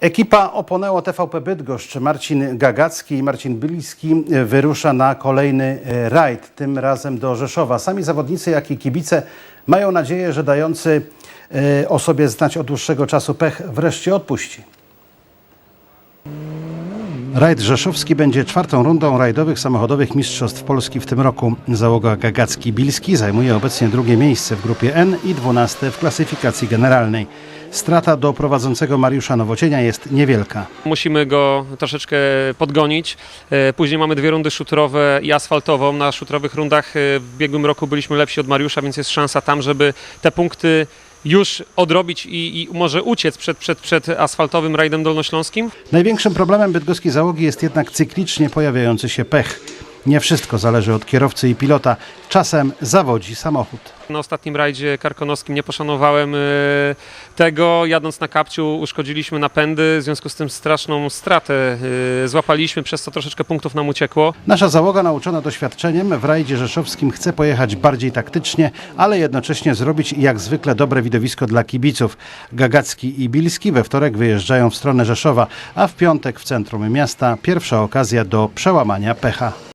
Ekipa Oponeo TVP Bydgoszcz, Marcin Gagacki i Marcin Byliski e, wyrusza na kolejny e, rajd, tym razem do Rzeszowa. Sami zawodnicy, jak i kibice mają nadzieję, że dający e, o sobie znać od dłuższego czasu pech wreszcie odpuści. Rajd rzeszowski będzie czwartą rundą rajdowych samochodowych Mistrzostw Polski w tym roku. Załoga Gagacki-Bilski zajmuje obecnie drugie miejsce w grupie N i dwunaste w klasyfikacji generalnej. Strata do prowadzącego Mariusza Nowocienia jest niewielka. Musimy go troszeczkę podgonić. E, Później mamy dwie rundy szutrowe i asfaltową. Na szutrowych rundach e, w ubiegłym roku byliśmy lepsi od Mariusza, więc jest szansa tam, żeby te punkty już odrobić i, i może uciec przed, przed, przed asfaltowym rajdem dolnośląskim. Największym problemem bydgoskiej załogi jest jednak cyklicznie pojawiający się pech. Nie wszystko zależy od kierowcy i pilota. Czasem zawodzi samochód. Na ostatnim rajdzie karkonoskim nie poszanowałem e, tego. Jadąc na kapciu uszkodziliśmy napędy, w związku z tym straszną stratę e, złapaliśmy, przez co troszeczkę punktów nam uciekło. Nasza załoga nauczona doświadczeniem w rajdzie rzeszowskim chce pojechać bardziej taktycznie, ale jednocześnie zrobić jak zwykle dobre widowisko dla kibiców. Gagacki i Bilski we wtorek wyjeżdżają w stronę Rzeszowa, a w piątek w centrum miasta pierwsza okazja do przełamania pecha.